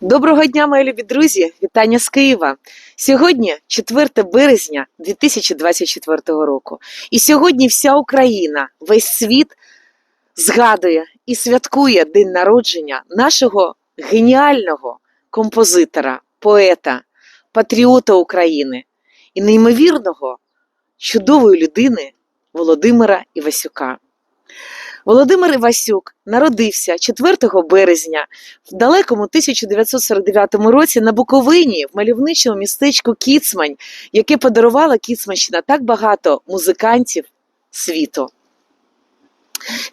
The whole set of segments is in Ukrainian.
Доброго дня, мої любі друзі! Вітання з Києва. Сьогодні 4 березня 2024 року. І сьогодні вся Україна, весь світ згадує і святкує день народження нашого геніального композитора, поета, патріота України і неймовірного, чудової людини Володимира Івасюка. Володимир Івасюк народився 4 березня в далекому 1949 році на Буковині в мальовничому містечку Кіцмань, яке подарувала Кіцманщина так багато музикантів світу.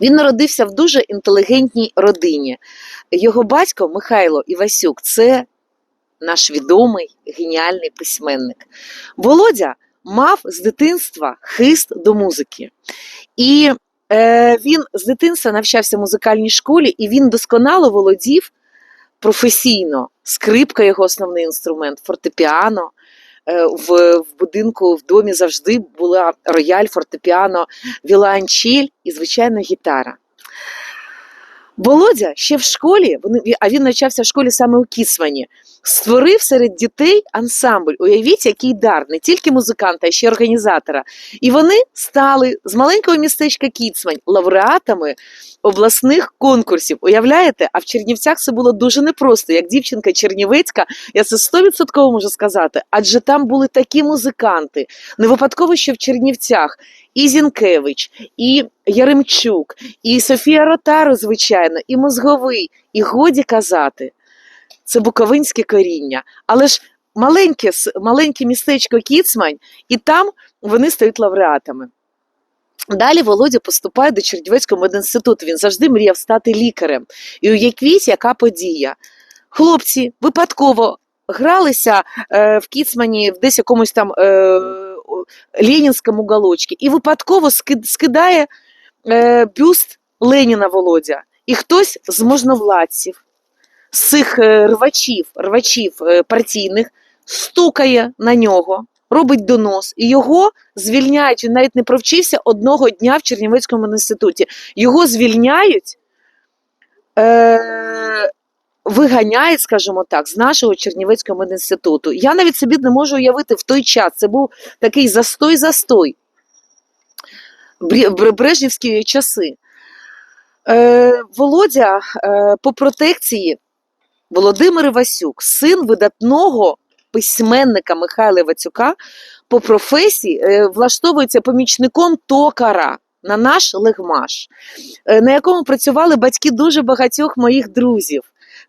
Він народився в дуже інтелігентній родині. Його батько Михайло Івасюк це наш відомий геніальний письменник. Володя мав з дитинства хист до музики. І Він з дитинства навчався в музикальній школі, і він досконало володів професійно. Скрипка його основний інструмент, фортепіано. Е, В, в будинку в домі завжди була рояль, фортепіано, віланчель і, звичайно, гітара. Володя ще в школі, а він навчався в школі саме у Кіцмані, створив серед дітей ансамбль. Уявіть, який дар, не тільки музиканта, а ще й організатора. І вони стали з маленького містечка Кіцмань лауреатами обласних конкурсів. Уявляєте? А в Чернівцях це було дуже непросто. Як дівчинка Чернівецька, я це стовідсотково можу сказати, адже там були такі музиканти. Не випадково, що в Чернівцях і Зінкевич, і Яремчук, і Софія Ротару, звичайно, і Мозговий, і годі казати. Це буковинське коріння. Але ж маленьке, маленьке містечко Кіцмань, і там вони стають лауреатами. Далі Володя поступає до Чернівецького медінституту. Він завжди мріяв стати лікарем. І у уявіть, яка подія. Хлопці випадково гралися е, в Кіцмані в десь якомусь там е, ленінському галочці, і випадково скидає е, бюст Леніна Володя. І хтось з можновладців, з цих е, рвачів, рвачів е, партійних, стукає на нього, робить донос, і його звільняють. Він навіть не провчився одного дня в Чернівецькому інституті. Його звільняють, е, виганяють, скажімо так, з нашого Чернівецького медінституту. Я навіть собі не можу уявити в той час. Це був такий застой-застой. Брежнівські часи. Е, Володя е, по протекції Володимир Івасюк, син видатного письменника Михайла Івацюка, по професії е, влаштовується помічником токара на наш легмаш, е, на якому працювали батьки дуже багатьох моїх друзів.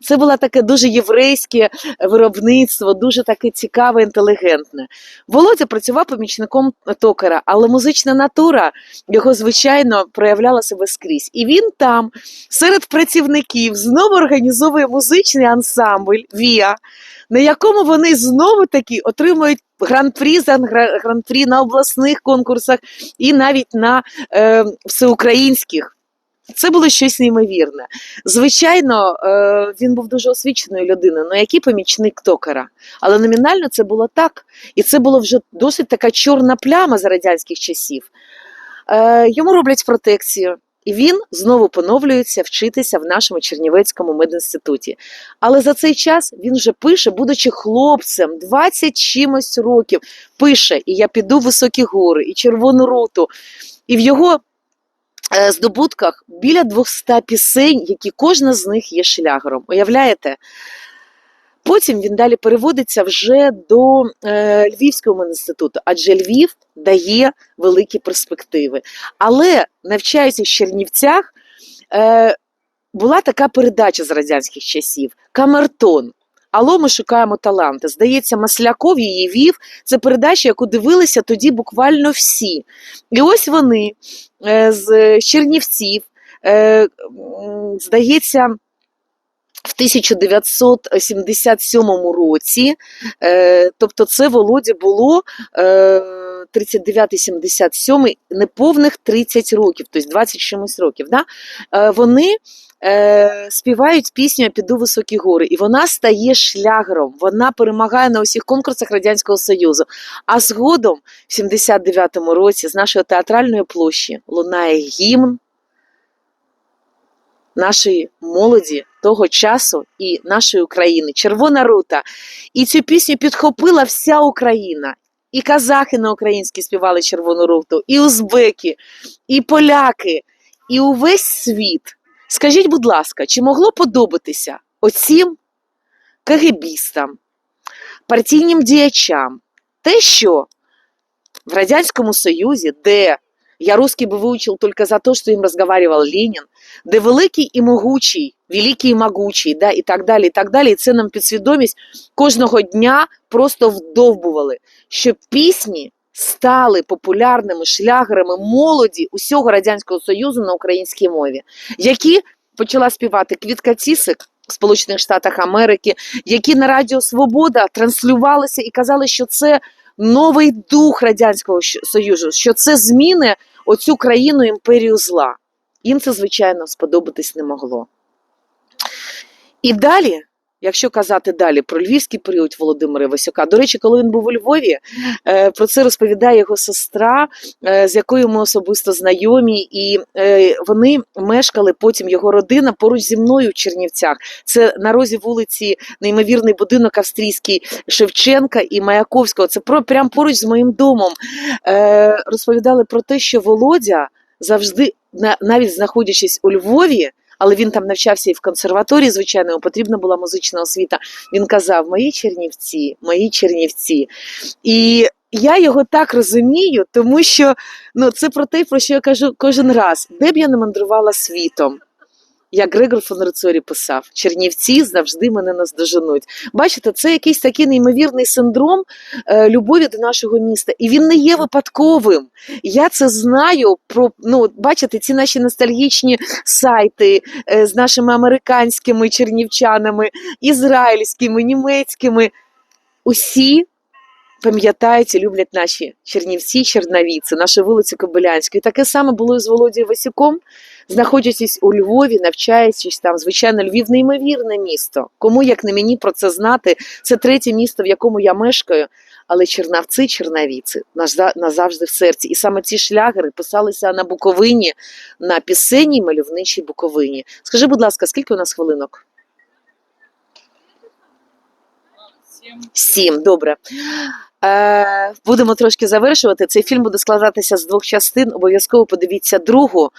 Це було таке дуже єврейське виробництво, дуже таке цікаве, інтелігентне. Володя працював помічником токара, але музична натура його, звичайно, проявляла себе скрізь. І він там, серед працівників, знову організовує музичний ансамбль Віа, на якому вони знову таки отримують гран-прі за гран-прі на обласних конкурсах і навіть на е, всеукраїнських. Це було щось неймовірне. Звичайно, е, він був дуже освіченою людиною, ну який помічник токара. Але номінально це було так. І це було вже досить така чорна пляма з радянських часів. Е, йому роблять протекцію, і він знову поновлюється вчитися в нашому Чернівецькому медінституті. Але за цей час він вже пише, будучи хлопцем, 20 чимось років, пише: І я піду в високі гори, і червону руту. І в його здобутках біля 200 пісень, які кожна з них є шлягером. Уявляєте? Потім він далі переводиться вже до е, Львівського інституту, адже Львів дає великі перспективи. Але навчаючись в Чернівцях, е, була така передача з радянських часів Камертон. Алло, ми шукаємо таланти. Здається, Масляков її вів. Це передача, яку дивилися тоді буквально всі. І ось вони е, з Чернівців, е, здається, в 1977 році, е, тобто це Володі було е, 39-77, неповних 30 років, тобто 20 чимось років. Да? Вони е, співають пісню «Я піду високі гори, і вона стає шлягером, вона перемагає на усіх конкурсах Радянського Союзу. А згодом, в 79-му році, з нашої театральної площі лунає гімн нашої молоді того часу і нашої України. Червона рута. І цю пісню підхопила вся Україна. І казахи на українській співали червону руту, і узбеки, і поляки, і увесь світ. Скажіть, будь ласка, чи могло подобатися оцім кагебістам, партійним діячам те, що в Радянському Союзі, де я русский бы выучил только за то, что им разговаривал Ленин, де великий і могучий, великий і могучий, да, і так далі, і так далі. І це нам підсвідомість кожного дня просто вдовбували, що пісні стали популярними шлягерами молоді усього Радянського Союзу на українській мові, які почала співати Квітка Цісик в Сполучених Штатах Америки, які на Радіо Свобода транслювалися і казали, що це новий дух Радянського Союзу, що це зміни оцю країну імперію зла. Їм це, звичайно, сподобатись не могло. І далі, якщо казати далі про львівський період Володимира Васюка, до речі, коли він був у Львові, е, про це розповідає його сестра, е, з якою ми особисто знайомі, і е, вони мешкали потім його родина поруч зі мною в Чернівцях. Це на розі вулиці неймовірний будинок австрійський Шевченка і Маяковського. Це про прямо поруч з моїм домом. Розповідали про те, що Володя завжди, на- навіть знаходячись у Львові. Але він там навчався і в консерваторії, звичайно, йому потрібна була музична освіта. Він казав: Мої чернівці, мої чернівці. І я його так розумію, тому що ну, це про те, про що я кажу кожен раз, де б я не мандрувала світом. Як Грегор фон Рицорі писав, Чернівці завжди мене наздоженуть. Бачите, це якийсь такий неймовірний синдром е, любові до нашого міста, і він не є випадковим. Я це знаю про ну, бачите, ці наші ностальгічні сайти е, з нашими американськими чернівчанами, ізраїльськими, німецькими. Усі пам'ятають і люблять наші Чернівці, Черновіці, нашу вулицю Кобилянську. І таке саме було і з Володією Васюком, знаходячись у Львові, навчаючись там. Звичайно, Львів неймовірне місто. Кому як не мені про це знати? Це третє місто, в якому я мешкаю. Але Чернавці, Черновіці назавжди в серці. І саме ці шлягери писалися на Буковині, на пісенній мальовничій Буковині. Скажи, будь ласка, скільки у нас хвилинок? Сім, добре. Е, будемо трошки завершувати. Цей фільм буде складатися з двох частин. Обов'язково подивіться другу,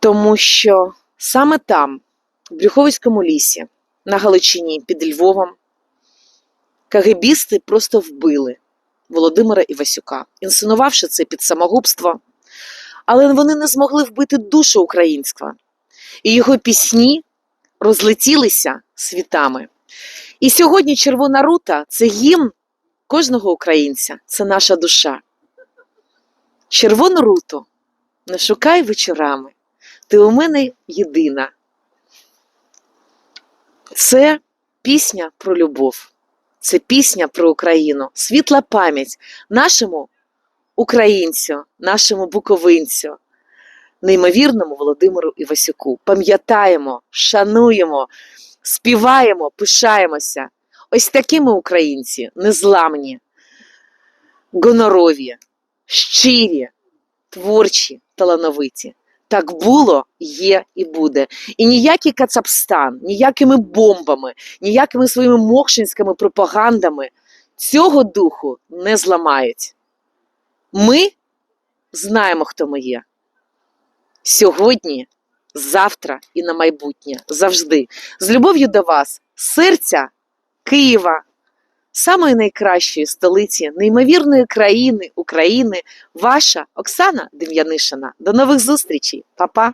тому що саме там, в Брюховицькому лісі, на Галичині, під Львовом, кагебісти просто вбили Володимира Івасюка, інсценувавши це під самогубство. Але вони не змогли вбити душу українства. І його пісні розлетілися світами. І сьогодні Червона рута це гімн кожного українця, це наша душа. Червону руту не шукай вечорами, ти у мене єдина. Це пісня про любов, це пісня про Україну, світла пам'ять нашому українцю, нашому буковинцю, неймовірному Володимиру Івасюку. Пам'ятаємо, шануємо, співаємо, пишаємося. Ось такими українці незламні, гонорові, щирі, творчі, талановиті. Так було, є і буде. І ніякий Кацапстан, ніякими бомбами, ніякими своїми мокшинськими пропагандами цього духу не зламають. Ми знаємо, хто ми є. Сьогодні, завтра і на майбутнє. Завжди. З любов'ю до вас, серця Києва, самої найкращої столиці, неймовірної країни, України, ваша Оксана Дем'янишина. До нових зустрічей, Па-па!